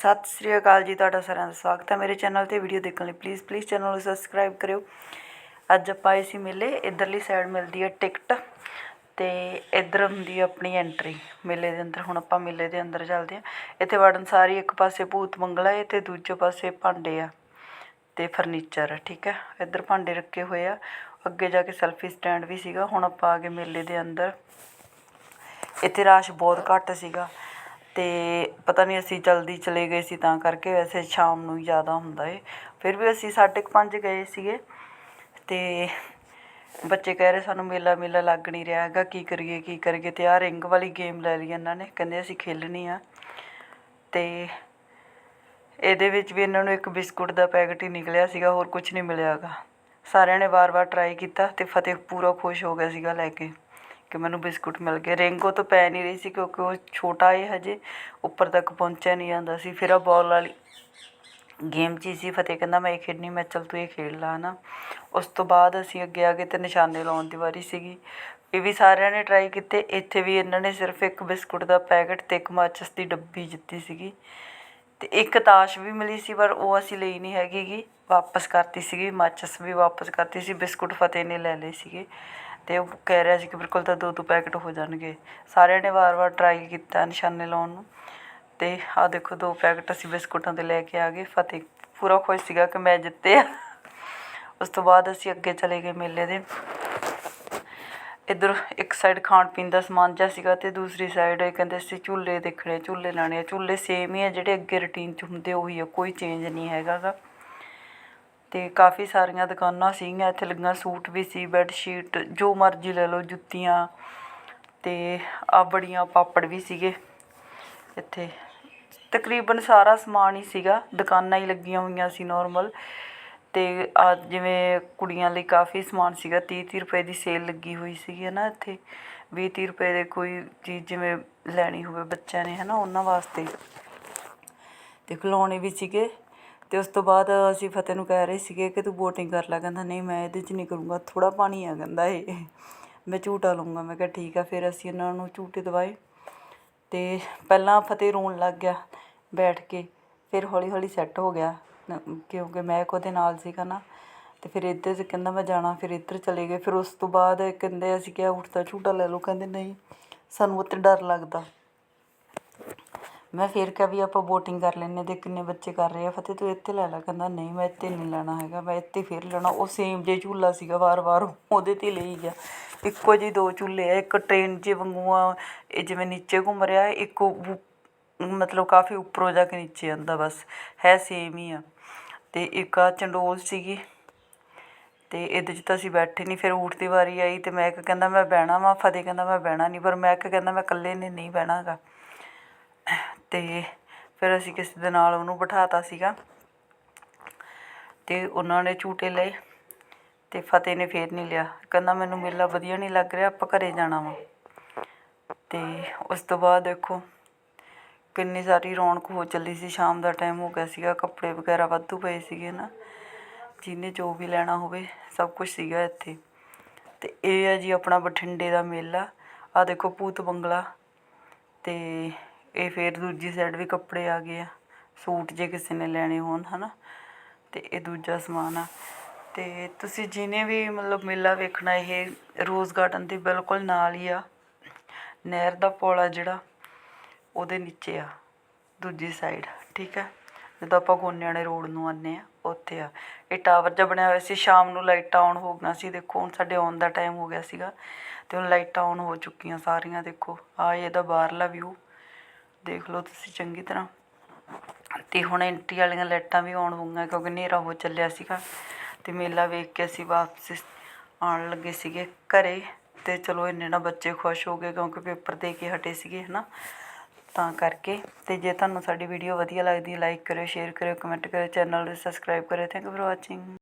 ਸਤਿ ਸ੍ਰੀ ਅਕਾਲ ਜੀ ਤੁਹਾਡਾ ਸਾਰਿਆਂ ਦਾ ਸਵਾਗਤ ਹੈ ਮੇਰੇ ਚੈਨਲ ਤੇ ਵੀਡੀਓ ਦੇਖਣ ਲਈ। ਪਲੀਜ਼ ਪਲੀਜ਼ ਚੈਨਲ ਨੂੰ ਸਬਸਕ੍ਰਾਈਬ ਕਰਿਓ। ਅੱਜ ਆਪਾਂ ਆਏ ਸੀ ਮੇਲੇ, ਇਧਰਲੀ ਸਾਈਡ ਮਿਲਦੀ ਹੈ ਟਿਕਟ ਤੇ ਇਧਰ ਹੁੰਦੀ ਹੈ ਆਪਣੀ ਐਂਟਰੀ ਮੇਲੇ ਦੇ ਅੰਦਰ। ਹੁਣ ਆਪਾਂ ਮੇਲੇ ਦੇ ਅੰਦਰ ਚੱਲਦੇ ਹਾਂ। ਇੱਥੇ ਵੜਨ ਸਾਰੀ ਇੱਕ ਪਾਸੇ ਭੂਤ ਮੰਗਲਾ ਹੈ ਤੇ ਦੂਜੇ ਪਾਸੇ ਭਾਂਡੇ ਆ ਤੇ ਫਰਨੀਚਰ ਠੀਕ ਹੈ? ਇੱਧਰ ਭਾਂਡੇ ਰੱਖੇ ਹੋਏ ਆ। ਅੱਗੇ ਜਾ ਕੇ ਸੈਲਫੀ ਸਟੈਂਡ ਵੀ ਸੀਗਾ। ਹੁਣ ਆਪਾਂ ਆ ਗਏ ਮੇਲੇ ਦੇ ਅੰਦਰ। ਇੱਥੇ ਰਾਸ਼ ਬਹੁਤ ਘੱਟ ਸੀਗਾ। ਅਤੇ ਪਤਾ ਨਹੀਂ ਅਸੀਂ ਜਲਦੀ ਚਲੇ ਗਏ ਸੀ ਤਾਂ ਕਰਕੇ ਵੈਸੇ ਸ਼ਾਮ ਨੂੰ ਹੀ ਜ਼ਿਆਦਾ ਹੁੰਦਾ ਏ। ਫਿਰ ਵੀ ਅਸੀਂ ਸਾਢੇ ਕੁ ਪੰਜ ਗਏ ਸੀਗੇ ਅਤੇ ਬੱਚੇ ਕਹਿ ਰਹੇ ਸਾਨੂੰ ਮੇਲਾ ਮੇਲਾ ਲੱਗ ਨਹੀਂ ਰਿਹਾ ਹੈਗਾ, ਕੀ ਕਰੀਏ ਕੀ ਕਰੀਏ ਤੇ ਆਹ ਰਿੰਗ ਵਾਲੀ ਗੇਮ ਲੈ ਲਈ ਇਹਨਾਂ ਨੇ, ਕਹਿੰਦੇ ਅਸੀਂ ਖੇਲਣੀ ਆ। ਅਤੇ ਇਹਦੇ ਵਿੱਚ ਵੀ ਇਹਨਾਂ ਨੂੰ ਇੱਕ ਬਿਸਕੁਟ ਦਾ ਪੈਕਟ ਹੀ ਨਿਕਲਿਆ ਸੀਗਾ, ਹੋਰ ਕੁਝ ਨਹੀਂ ਮਿਲਿਆ ਹੈਗਾ। ਸਾਰਿਆਂ ਨੇ ਵਾਰ-ਵਾਰ ਟਰਾਈ ਕੀਤਾ ਅਤੇ ਫਤਿਹ ਪੂਰਾ ਖੁਸ਼ ਹੋ ਗਿਆ ਸੀਗਾ ਲੈ ਕੇ। ਕਿ ਮੈਨੂੰ ਬਿਸਕੁਟ ਮਿਲ ਗਏ। ਰਿੰਗ ਉਹ ਤੋਂ ਪੈ ਨਹੀਂ ਰਹੀ ਸੀ ਕਿਉਂਕਿ ਉਹ ਛੋਟਾ ਹੈ ਹਜੇ, ਉੱਪਰ ਤੱਕ ਪਹੁੰਚਿਆ ਨਹੀਂ ਜਾਂਦਾ ਸੀ। ਫਿਰ ਆ ਬੋਲ ਵਾਲੀ ਗੇਮ 'ਚ ਹੀ ਸੀ। ਫਤਿਹ ਕਹਿੰਦਾ, ਮੈਂ ਇਹ ਖੇਡਣੀ ਮੈਂ ਚੱਲ ਤੂੰ ਇਹ ਖੇਡ ਲਾ ਨਾ ਉਸ ਤੋਂ ਬਾਅਦ ਅਸੀਂ ਅੱਗੇ ਆ ਗਏ ਤੇ ਨਿਸ਼ਾਨੇ ਲਾਉਣ ਦੀ ਵਾਰੀ ਸੀਗੀ। ਇਹ ਵੀ ਸਾਰਿਆਂ ਨੇ ਟਰਾਈ ਕੀਤੇ। ਇੱਥੇ ਵੀ ਇਹਨਾਂ ਨੇ ਸਿਰਫ ਇੱਕ ਬਿਸਕੁਟ ਦਾ ਪੈਕਟ ਤੇ ਇੱਕ ਮਾਚਸ ਦੀ ਡੱਬੀ ਜਿੱਤੀ ਸੀਗੀ। ਤੇ ਇੱਕ ਤਾਸ਼ ਵੀ ਮਿਲੀ ਸੀ, ਪਰ ਉਹ ਅਸੀਂ ਲਈ ਨਹੀਂ ਹੈਗੀ ਵਾਪਸ ਕਰਤੀ ਸੀਗੀ। ਮਾਚਸ ਵੀ ਵਾਪਸ ਕਰਤੀ ਸੀ। ਬਿਸਕੁਟ ਫਤਿਹ ਨੇ ਲੈ ਲਏ ਸੀਗੇ। ਅਤੇ ਉਹ ਕਹਿ ਰਿਹਾ ਸੀ ਕਿ ਬਿਲਕੁਲ ਤਾਂ ਦੋ ਦੋ ਪੈਕਟ ਹੋ ਜਾਣਗੇ। ਸਾਰਿਆਂ ਨੇ ਵਾਰ-ਵਾਰ ਟਰਾਈ ਕੀਤਾ ਨਿਸ਼ਾਨੇ ਲਾਉਣ ਨੂੰ। ਅਤੇ ਆਹ ਦੇਖੋ ਦੋ ਪੈਕਟ ਅਸੀਂ ਬਿਸਕੁਟਾਂ ਦੇ ਲੈ ਕੇ ਆ ਗਏ। ਫਤਿਹ, ਪੂਰਾ ਖੁਸ਼ ਸੀਗਾ ਕਿ ਮੈਂ ਜਿੱਤਿਆ ਉਸ ਤੋਂ ਬਾਅਦ ਅਸੀਂ ਅੱਗੇ ਚਲੇ ਗਏ ਮੇਲੇ ਦੇ। ਇੱਧਰ ਇੱਕ ਸਾਈਡ ਖਾਣ ਪੀਣ ਦਾ ਸਮਾਨ ਜਿਹਾ ਸੀਗਾ ਤੇ ਦੂਸਰੀ ਸਾਈਡ ਇਹ ਕਹਿੰਦੇ ਸੀ ਝੂਲੇ ਦੇਖਣੇ, ਝੂਲੇ ਲੈਣੇ ਆ। ਝੂਲੇ ਸੇਮ ਹੀ ਆ, ਜਿਹੜੇ ਅੱਗੇ ਰੂਟੀਨ 'ਚ ਹੁੰਦੇ ਉਹੀ ਆ, ਕੋਈ ਚੇਂਜ ਨਹੀਂ ਹੈਗਾ ਅਤੇ ਕਾਫੀ ਸਾਰੀਆਂ ਦੁਕਾਨਾਂ ਸੀਗੀਆਂ, ਇੱਥੇ ਲੱਗੀਆਂ ਸੂਟ ਵੀ ਸੀ ਬੈੱਡ ਸ਼ੀਟ ਜੋ ਮਰਜ਼ੀ ਲੈ ਲਓ, ਜੁੱਤੀਆਂ ਅਤੇ ਆ ਬੜੀਆਂ ਪਾਪੜ ਵੀ ਸੀਗੇ ਇੱਥੇ। ਤਕਰੀਬਨ ਸਾਰਾ ਸਮਾਨ ਹੀ ਸੀਗਾ, ਦੁਕਾਨਾਂ ਹੀ ਲੱਗੀਆਂ ਹੋਈਆਂ ਸੀ ਨੋਰਮਲ ਅਤੇ ਆ ਜਿਵੇਂ ਕੁੜੀਆਂ ਲਈ ਕਾਫੀ ਸਮਾਨ ਸੀਗਾ ਤੀਹ ਤੀਹ ਰੁਪਏ ਦੀ ਸੇਲ ਲੱਗੀ ਹੋਈ ਸੀਗੀ ਹੈ ਨਾ ਇੱਥੇ। ਵੀਹ ਤੀਹ ਰੁਪਏ ਦੇ ਕੋਈ ਚੀਜ਼ ਜਿਵੇਂ ਲੈਣੀ ਹੋਵੇ ਬੱਚਿਆਂ ਨੇ, ਹੈ ਨਾ, ਉਹਨਾਂ ਵਾਸਤੇ। ਅਤੇ ਖਿਲੌਣੇ ਵੀ ਸੀਗੇ। ਅਤੇ ਉਸ ਤੋਂ ਬਾਅਦ ਅਸੀਂ ਫਤਿਹ ਨੂੰ ਕਹਿ ਰਹੇ ਸੀਗੇ ਕਿ ਤੂੰ ਬੋਟਿੰਗ ਕਰ ਲੈ। ਕਹਿੰਦਾ, ਨਹੀਂ, ਮੈਂ ਇਹਦੇ 'ਚ ਨਹੀਂ ਕਰੂੰਗਾ, ਥੋੜ੍ਹਾ ਪਾਣੀ ਆ ਕਹਿੰਦਾ ਇਹ। ਮੈਂ ਝੂਟਾ ਲਊਂਗਾ। ਮੈਂ ਕਿਹਾ, ਠੀਕ ਆ ਫਿਰ ਅਸੀਂ ਇਹਨਾਂ ਨੂੰ ਝੂਟੇ ਦਵਾਏ ਅਤੇ ਪਹਿਲਾਂ ਫਤਿਹ ਰੋਣ ਲੱਗ ਗਿਆ ਬੈਠ ਕੇ, ਫਿਰ ਹੌਲੀ ਹੌਲੀ ਸੈੱਟ ਹੋ ਗਿਆ। ਕਿਉਂਕਿ ਮੈਂ ਉਹਦੇ ਨਾਲ ਸੀਗਾ ਨਾ ਅਤੇ ਫਿਰ ਇੱਧਰ ਸੇ ਕਹਿੰਦਾ, ਮੈਂ ਜਾਣਾ ਫਿਰ ਇੱਧਰ ਚਲੇ ਗਏ। ਫਿਰ ਉਸ ਤੋਂ ਬਾਅਦ ਕਹਿੰਦੇ, ਅਸੀਂ ਕਿਹਾ ਉੱਠਦਾ ਝੂਟਾ ਲੈ ਲਓ ਕਹਿੰਦੇ, ਨਹੀਂ, ਸਾਨੂੰ ਉੱਤੇ ਡਰ ਲੱਗਦਾ। ਮੈਂ ਫਿਰ ਕਿਹਾ ਵੀ ਆਪਾਂ ਬੋਟਿੰਗ ਕਰ ਲੈਂਦੇ ਦੇ ਕਿੰਨੇ ਬੱਚੇ ਕਰ ਰਹੇ ਆ। ਫਤਿਹ, ਤੂੰ ਇੱਥੇ ਲੈ ਲੈ, ਕਹਿੰਦਾ ਨਹੀਂ ਮੈਂ ਇੱਥੇ ਨਹੀਂ ਲੈਣਾ ਹੈਗਾ, ਮੈਂ ਇੱਥੇ ਫਿਰ ਲੈਣਾ। ਉਹ ਸੇਮ ਜੇ ਝੂਲਾ ਸੀਗਾ ਵਾਰ-ਵਾਰ ਉਹਦੇ ਤੇ ਲਈ ਗਿਆ। ਇੱਕੋ ਜਿਹੇ ਦੋ ਝੂਲੇ ਆ, ਇੱਕ ਟ੍ਰੇਨ 'ਚ ਵਾਂਗੂ ਆ, ਇਹ ਜਿਵੇਂ ਨੀਚੇ ਘੁੰਮ ਰਿਹਾ, ਇੱਕ ਉਹ ਮਤਲਬ ਕਾਫੀ ਉੱਪਰੋਂ ਜਾ ਕੇ ਨੀਚੇ ਆਉਂਦਾ ਬਸ, ਹੈ ਸੇਮ ਹੀ ਆ। ਅਤੇ ਇੱਕ ਆ ਚੰਡੋਲ ਸੀਗੀ ਅਤੇ ਇਹਦੇ 'ਚ ਤਾਂ ਅਸੀਂ ਬੈਠੇ ਨਹੀਂ ਫਿਰ ਊਠ ਦੀ ਵਾਰੀ ਆਈ ਅਤੇ ਮੈਂ ਇੱਕ ਕਹਿੰਦਾ ਮੈਂ ਬਹਿਣਾ ਵਾ, ਫਤਿਹ ਕਹਿੰਦਾ ਮੈਂ ਬਹਿਣਾ ਨਹੀਂ ਪਰ ਮੈਂ ਇੱਕ ਕਹਿੰਦਾ ਮੈਂ ਇਕੱਲੇ ਨੇ ਨਹੀਂ ਬਹਿਣਾ ਗਾ ਫਿਰ ਅਸੀਂ ਕਿਸੇ ਦੇ ਨਾਲ ਉਹਨੂੰ ਬਿਠਾ ਤਾ ਸੀਗਾ। ਅਤੇ ਉਹਨਾਂ ਨੇ ਝੂਟੇ ਲਏ ਅਤੇ ਫਤਿਹ ਨੇ ਫਿਰ ਨਹੀਂ ਲਿਆ। ਕਹਿੰਦਾ, ਮੈਨੂੰ ਮੇਲਾ ਵਧੀਆ ਨਹੀਂ ਲੱਗ ਰਿਹਾ, ਆਪਾਂ ਘਰ ਜਾਣਾ ਵਾ। ਅਤੇ ਉਸ ਤੋਂ ਬਾਅਦ ਦੇਖੋ, ਕਿੰਨੀ ਸਾਰੀ ਰੌਣਕ ਹੋ ਚੱਲੀ ਸੀ। ਸ਼ਾਮ ਦਾ ਟਾਈਮ ਹੋ ਗਿਆ ਸੀਗਾ, ਕੱਪੜੇ ਵਗੈਰਾ ਵਾਧੂ ਪਏ ਸੀਗੇ ਨਾ। ਜਿਹਨੇ ਜੋ ਵੀ ਲੈਣਾ ਹੋਵੇ, ਸਭ ਕੁਝ ਸੀਗਾ ਇੱਥੇ। ਅਤੇ ਇਹ ਹੈ ਜੀ ਆਪਣਾ ਬਠਿੰਡੇ ਦਾ ਮੇਲਾ। ਆ ਦੇਖੋ, ਭੂਤ ਬੰਗਲਾ ਅਤੇ ਇਹ ਫਿਰ ਦੂਜੀ ਸਾਈਡ ਵੀ ਕੱਪੜੇ ਆ ਗਏ ਆ। ਸੂਟ ਜੇ ਕਿਸੇ ਨੇ ਲੈਣੇ ਹੋਣ ਹੈ ਨਾ ਅਤੇ ਇਹ ਦੂਜਾ ਸਮਾਨ ਆ। ਅਤੇ ਤੁਸੀਂ ਜਿਹਨੇ ਵੀ ਮਤਲਬ ਮੇਲਾ ਵੇਖਣਾ, ਇਹ ਰੋਜ਼ ਗਾਰਡਨ ਦੇ ਬਿਲਕੁਲ ਨਾਲ ਹੀ ਆ। ਨਹਿਰ ਦਾ ਪੁਲ ਆ ਜਿਹੜਾ, ਉਹਦੇ ਨੀਚੇ ਆ, ਦੂਜੀ ਸਾਈਡ ਠੀਕ ਹੈ ਜਦੋਂ ਆਪਾਂ ਗੋਨਿਆਣੇ ਰੋਡ ਨੂੰ ਆਉਂਦੇ ਆ, ਉੱਥੇ ਆ। ਇਹ ਟਾਵਰ ਜਿਹਾ ਬਣਿਆ ਹੋਇਆ ਸੀ, ਸ਼ਾਮ ਨੂੰ ਲਾਈਟਾਂ ਆਨ ਹੋ ਗਈਆਂ ਸੀ, ਦੇਖੋ, ਹੁਣ ਸਾਡੇ ਆਉਣ ਦਾ ਟਾਈਮ ਹੋ ਗਿਆ ਸੀਗਾ। ਅਤੇ ਹੁਣ ਲਾਈਟਾਂ ਆਨ ਹੋ ਚੁੱਕੀਆਂ ਸਾਰੀਆਂ, ਦੇਖੋ। ਆ ਇਹਦਾ ਬਾਹਰਲਾ ਵਿਊ ਦੇਖ ਲਓ ਤੁਸੀਂ ਚੰਗੀ ਤਰ੍ਹਾਂ। ਅਤੇ ਹੁਣ ਐਂਟਰੀ ਵਾਲੀਆਂ ਲਾਈਟਾਂ ਵੀ ਆਉਣ ਹੋ ਕਿਉਂਕਿ ਹਨੇਰਾ ਹੋ ਚੱਲਿਆ ਸੀਗਾ। ਅਤੇ ਮੇਲਾ ਵੇਖ ਕੇ ਅਸੀਂ ਵਾਪਸ ਆਉਣ ਲੱਗੇ ਸੀਗੇ ਘਰ। ਅਤੇ ਚਲੋ ਇੰਨੇ ਨਾਲ ਬੱਚੇ ਖੁਸ਼ ਹੋ ਗਏ ਕਿਉਂਕਿ ਪੇਪਰ ਦੇ ਕੇ ਹਟੇ ਸੀਗੇ ਹੈ ਨਾ ਤਾਂ ਕਰਕੇ ਅਤੇ ਜੇ ਤੁਹਾਨੂੰ ਸਾਡੀ ਵੀਡੀਓ ਵਧੀਆ ਲੱਗਦੀ ਲਾਈਕ ਕਰਿਓ ਸ਼ੇਅਰ ਕਰਿਓ ਕਮੈਂਟ ਕਰਿਓ ਚੈਨਲ ਨੂੰ ਸਬਸਕ੍ਰਾਈਬ ਕਰਿਓ। Thank you for watching